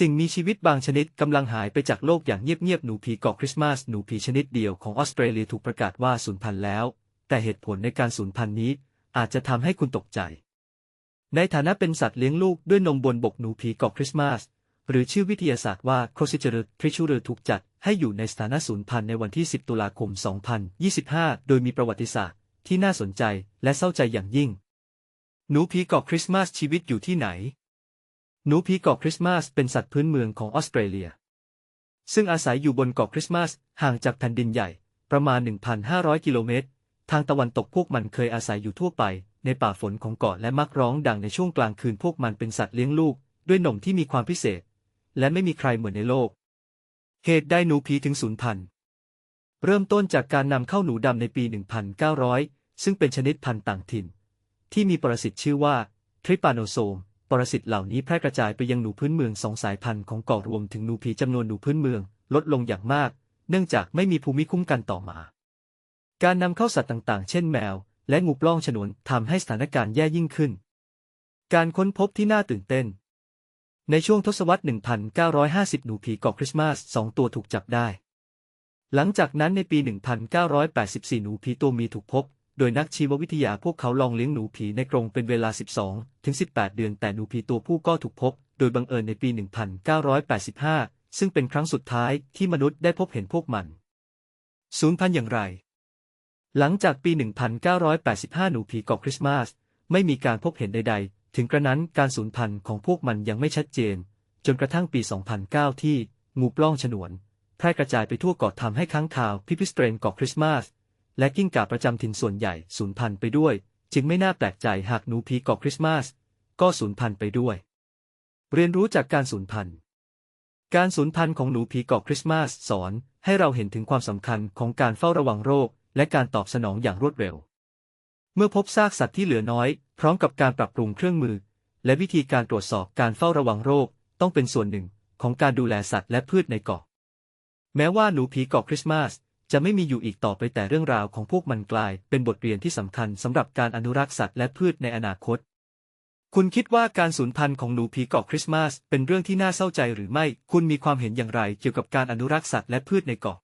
สิ่งมีชีวิตบางชนิดกำลังหายไปจากโลกอย่างเงียบๆ หนูผีเกาะคริสต์มาส หนูผีชนิดเดียวของออสเตรเลียถูกประกาศว่าสูญพันธุ์แล้ว แต่เหตุผลในการสูญพันธุ์นี้ อาจจะทำให้คุณตกใจ ในฐานะเป็นสัตว์เลี้ยงลูกด้วยนมบนบกหนูผีเกาะคริสต์มาส หรือชื่อวิทยาศาสตร์ว่าโคซิเจอร์ทริชูเรถูกจัดให้อยู่ในสถานะสูญพันธุ์ในวันที่ 10 ตุลาคม 2025 โดยมีประวัติศาสตร์ที่น่าสนใจและเศร้าใจอย่างยิ่ง หนูผีเกาะคริสต์มาสชีวิตอยู่ที่ไหน หนูผีเกาะคริสต์มาสเป็นสัตว์พื้นเมืองของออสเตรเลีย ซึ่งอาศัยอยู่บนเกาะคริสต์มาสห่างจากแผ่นดินใหญ่ ประมาณ 1,500 กิโลเมตร ทางตะวันตกพวกมันเคยอาศัยอยู่ทั่วไป ในป่าฝนของเกาะและมักร้องดังในช่วงกลางคืนพวกมันเป็นสัตว์เลี้ยงลูก ด้วยนมที่มีความพิเศษ และไม่มีใครเหมือนในโลก เหตุใดหนูผีถึงสูญพันธุ์เริ่มต้นจากการนำเข้าหนูดำในปี 1900 ซึ่งเป็นชนิดพันธุ์ต่างถิ่น ที่มีปรสิตชื่อว่าทริปานโซม ปรสิตเหล่านี้แพร่กระจายไปยังหนูพื้นเมืองสองสายพันธุ์ของเกาะรวมถึงหนูผีจำนวนหนูพื้นเมืองลดลงอย่างมาก เนื่องจากไม่มีภูมิคุ้มกันต่อมา การนำเข้าสัตว์ต่างๆ เช่นแมว และงูปล้องฉนวนทำให้สถานการณ์แย่ยิ่งขึ้น การค้นพบที่น่าตื่นเต้น ในช่วงทศวรรษ 1950 หนูผีเกาะคริสต์มาสสองตัวถูกจับได้ หลังจากนั้นในปี 1984 หนูผีตัวมีถูกพบ โดยนักชีววิทยาพวกเขาลองเลี้ยงหนูผีในกรงเป็นเวลา 12 ถึง 18 เดือน แต่หนูผีตัวผู้ก็ถูกพบ โดยบังเอิญในปี 1985 ซึ่งเป็นครั้งสุดท้ายที่มนุษย์ได้พบเห็นพวกมันสูญพันธุ์อย่างไร หลังจากปี 1985 หนูผีเกาะคริสต์มาสไม่มีการพบเห็นใด ๆ ถึงกระนั้นการสูญพันธุ์ของพวกมันยังไม่ชัดเจน จนกระทั่งปี 2009 ที่งูปล้องฉนวน แพร่กระจายไปทั่วเกาะทำให้ค้างคาวพิพิสเตรนเกาะคริสต์มาส และกิ้งก่าประจำถิ่นส่วนใหญ่สูญพันธุ์ไปด้วย จึงไม่น่าแปลกใจหากหนูผีเกาะคริสต์มาสก็สูญพันธุ์ไปด้วย เรียนรู้จากการสูญพันธุ์ การสูญพันธุ์ของหนูผีเกาะคริสต์มาสสอนให้เราเห็นถึงความสำคัญของการเฝ้าระวังโรค และการตอบสนองอย่างรวดเร็ว เมื่อพบซากสัตว์ที่เหลือน้อย พร้อมกับการปรับปรุงเครื่องมือ และวิธีการตรวจสอบการเฝ้าระวังโรค ต้องเป็นส่วนหนึ่งของการดูแลสัตว์และพืชในเกาะ แม้ว่าหนูผีเกาะคริสต์มาส จะไม่มีอยู่อีกต่อไปแต่เรื่องราวของพวกมันกลาย เป็นบทเรียนที่สำคัญสำหรับการอนุรักษ์สัตว์และพืชในอนาคต คุณคิดว่าการสูญพันธุ์ของหนูผีเกาะคริสต์มาสเป็นเรื่องที่น่าเศร้าใจหรือไม่ คุณมีความเห็นอย่างไรเกี่ยวกับการอนุรักษ์สัตว์และพืชในเกาะ